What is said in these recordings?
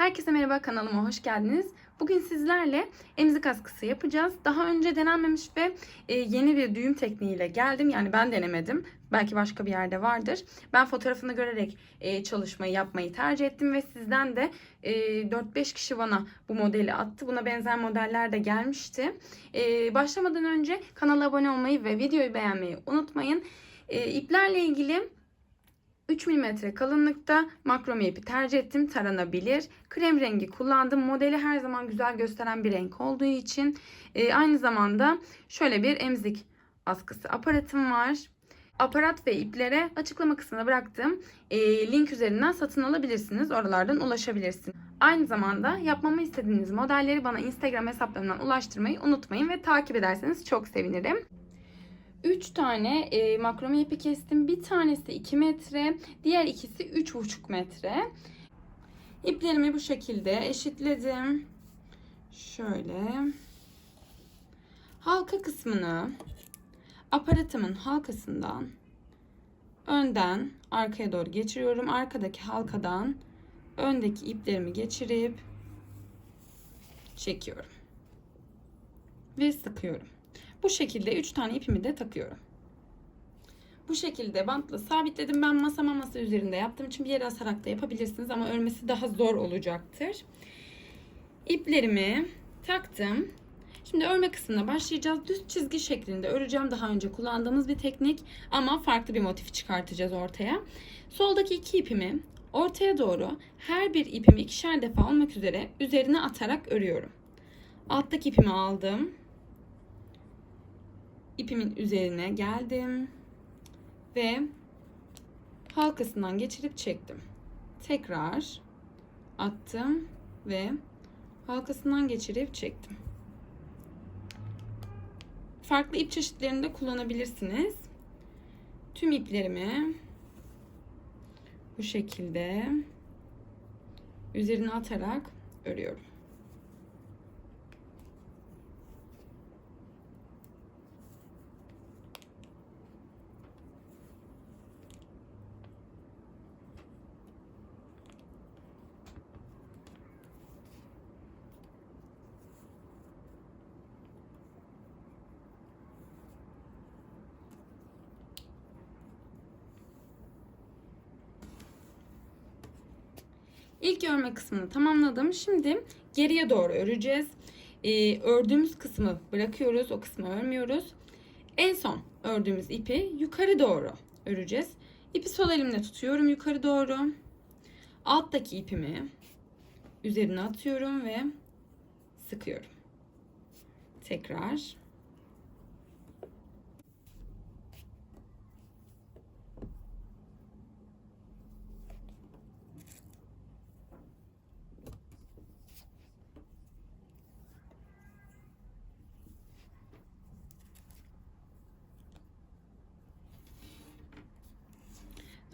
Herkese merhaba kanalıma hoş geldiniz. Bugün sizlerle emzik askısı yapacağız. Daha önce denenmemiş ve e, yeni bir düğüm tekniğiyle geldim. Yani ben denemedim. Belki başka bir yerde vardır. Ben fotoğrafını görerek e, çalışmayı yapmayı tercih ettim ve sizden de e, 4-5 kişi bana bu modeli attı. Buna benzer modeller de gelmişti. E, başlamadan önce kanala abone olmayı ve videoyu beğenmeyi unutmayın. E, iplerle ilgili 3 mm kalınlıkta makrome ipi tercih ettim. Taranabilir. Krem rengi kullandım. Modeli her zaman güzel gösteren bir renk olduğu için. e, aynı zamanda şöyle bir emzik askısı aparatım var. Aparat ve iplere açıklama kısmına bıraktığım e, link üzerinden satın alabilirsiniz. Oralardan ulaşabilirsiniz. Aynı zamanda yapmamı istediğiniz modelleri bana Instagram hesaplarımdan ulaştırmayı unutmayın ve takip ederseniz çok sevinirim. 3 tane e, makrome ipi kestim. Bir tanesi 2 metre, diğer ikisi 3,5 metre. İplerimi bu şekilde eşitledim. Şöyle. Halka kısmını aparatımın halkasından önden arkaya doğru geçiriyorum. Arkadaki halkadan öndeki iplerimi geçirip çekiyorum. Ve sıkıyorum. Bu şekilde 3 tane ipimi de takıyorum. Bu şekilde bantla sabitledim. Ben masama masa üzerinde yaptığım için bir yere asarak da yapabilirsiniz ama örmesi daha zor olacaktır. İplerimi taktım. Şimdi örme kısmına başlayacağız. Düz çizgi şeklinde öreceğim. Daha önce kullandığımız bir teknik ama farklı bir motif çıkartacağız ortaya. Soldaki iki ipimi ortaya doğru her bir ipimi ikişer defa olmak üzere üzerine atarak örüyorum. Alttaki ipimi aldım ipimin üzerine geldim ve halkasından geçirip çektim. Tekrar attım ve halkasından geçirip çektim. Farklı ip çeşitlerini de kullanabilirsiniz. Tüm iplerimi bu şekilde üzerine atarak örüyorum. İlk örme kısmını tamamladım. Şimdi geriye doğru öreceğiz. Ee, ördüğümüz kısmı bırakıyoruz. O kısmı örmüyoruz. En son ördüğümüz ipi yukarı doğru öreceğiz. İpi sol elimle tutuyorum yukarı doğru. Alttaki ipimi üzerine atıyorum ve sıkıyorum. Tekrar.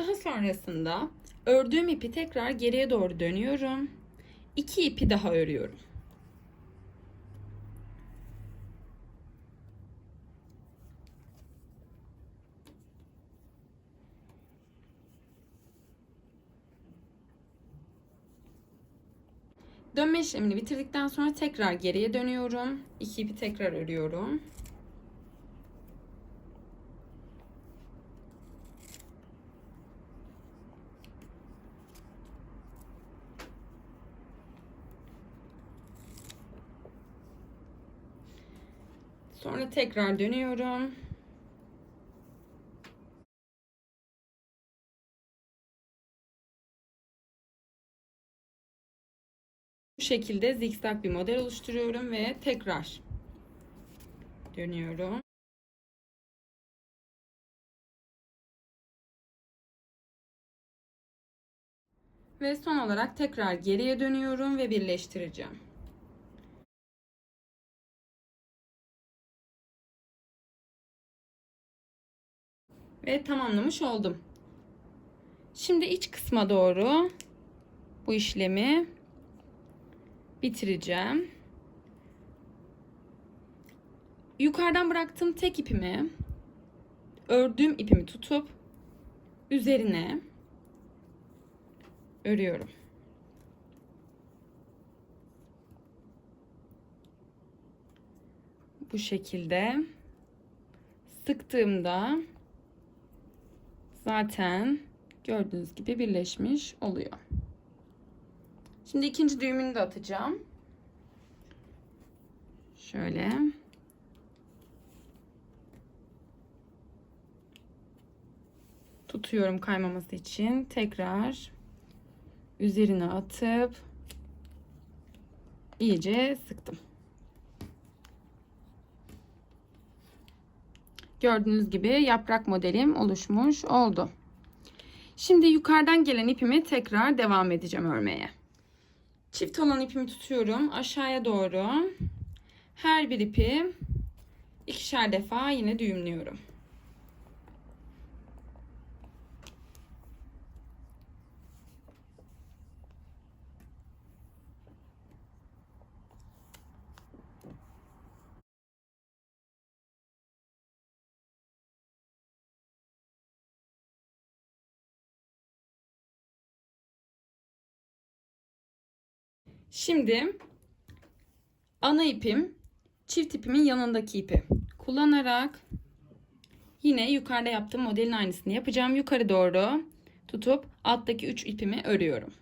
Daha sonrasında ördüğüm ipi tekrar geriye doğru dönüyorum. İki ipi daha örüyorum. Dönme işlemini bitirdikten sonra tekrar geriye dönüyorum. İki ipi tekrar örüyorum. Sonra tekrar dönüyorum. Bu şekilde zikzak bir model oluşturuyorum ve tekrar dönüyorum. Ve son olarak tekrar geriye dönüyorum ve birleştireceğim. ve tamamlamış oldum. Şimdi iç kısma doğru bu işlemi bitireceğim. Yukarıdan bıraktığım tek ipimi ördüğüm ipimi tutup üzerine örüyorum. Bu şekilde sıktığımda zaten gördüğünüz gibi birleşmiş oluyor. Şimdi ikinci düğümünü de atacağım. Şöyle. Tutuyorum kaymaması için. Tekrar üzerine atıp iyice sıktım. Gördüğünüz gibi yaprak modelim oluşmuş oldu. Şimdi yukarıdan gelen ipimi tekrar devam edeceğim örmeye. Çift olan ipimi tutuyorum aşağıya doğru. Her bir ipi ikişer defa yine düğümlüyorum. Şimdi ana ipim çift ipimin yanındaki ipi kullanarak yine yukarıda yaptığım modelin aynısını yapacağım. Yukarı doğru tutup alttaki 3 ipimi örüyorum.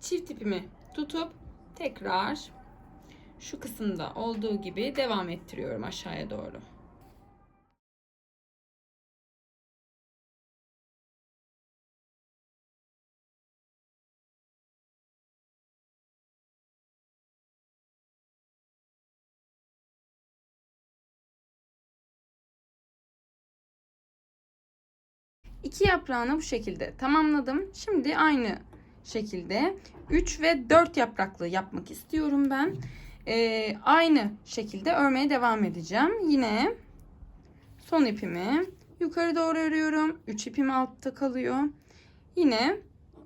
Çift ipimi tutup tekrar şu kısımda olduğu gibi devam ettiriyorum aşağıya doğru. İki yaprağını bu şekilde tamamladım. Şimdi aynı şekilde 3 ve 4 yapraklı yapmak istiyorum ben. Ee, aynı şekilde örmeye devam edeceğim. Yine son ipimi yukarı doğru örüyorum. 3 ipim altta kalıyor. Yine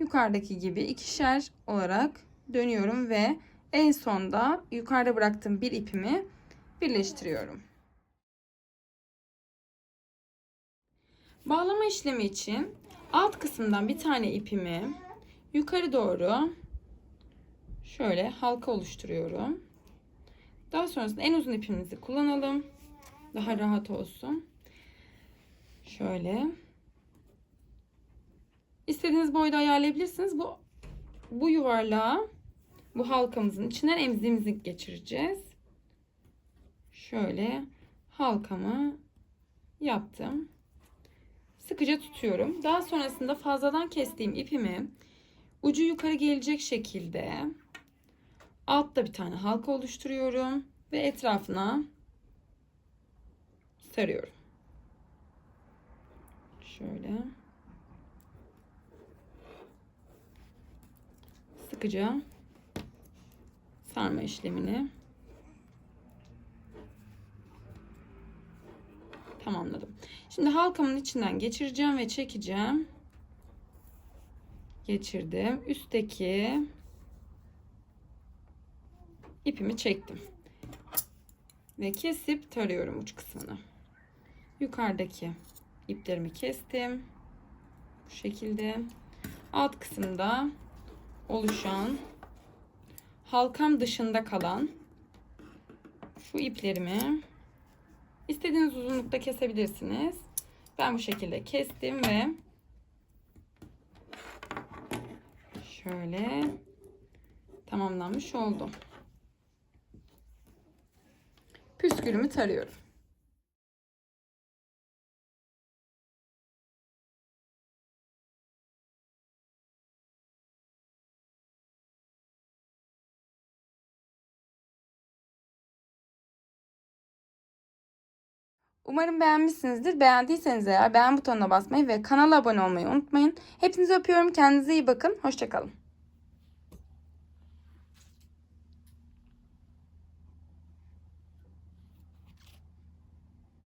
yukarıdaki gibi ikişer olarak dönüyorum ve en sonda yukarıda bıraktığım bir ipimi birleştiriyorum. Bağlama işlemi için alt kısımdan bir tane ipimi yukarı doğru şöyle halka oluşturuyorum. Daha sonrasında en uzun ipimizi kullanalım. Daha rahat olsun. Şöyle. İstediğiniz boyda ayarlayabilirsiniz. Bu bu yuvarlağı bu halkamızın içinden emziğimizi geçireceğiz. Şöyle halkamı yaptım. Sıkıca tutuyorum. Daha sonrasında fazladan kestiğim ipimi ucu yukarı gelecek şekilde altta bir tane halka oluşturuyorum ve etrafına sarıyorum. Şöyle sıkıca sarma işlemini tamamladım. Şimdi halkamın içinden geçireceğim ve çekeceğim geçirdim. Üstteki ipimi çektim. Ve kesip tarıyorum uç kısmını. Yukarıdaki iplerimi kestim. Bu şekilde alt kısımda oluşan halkam dışında kalan şu iplerimi istediğiniz uzunlukta kesebilirsiniz. Ben bu şekilde kestim ve şöyle tamamlanmış oldu. Püskülümü tarıyorum. Umarım beğenmişsinizdir. Beğendiyseniz eğer beğen butonuna basmayı ve kanala abone olmayı unutmayın. Hepinizi öpüyorum. Kendinize iyi bakın. Hoşçakalın.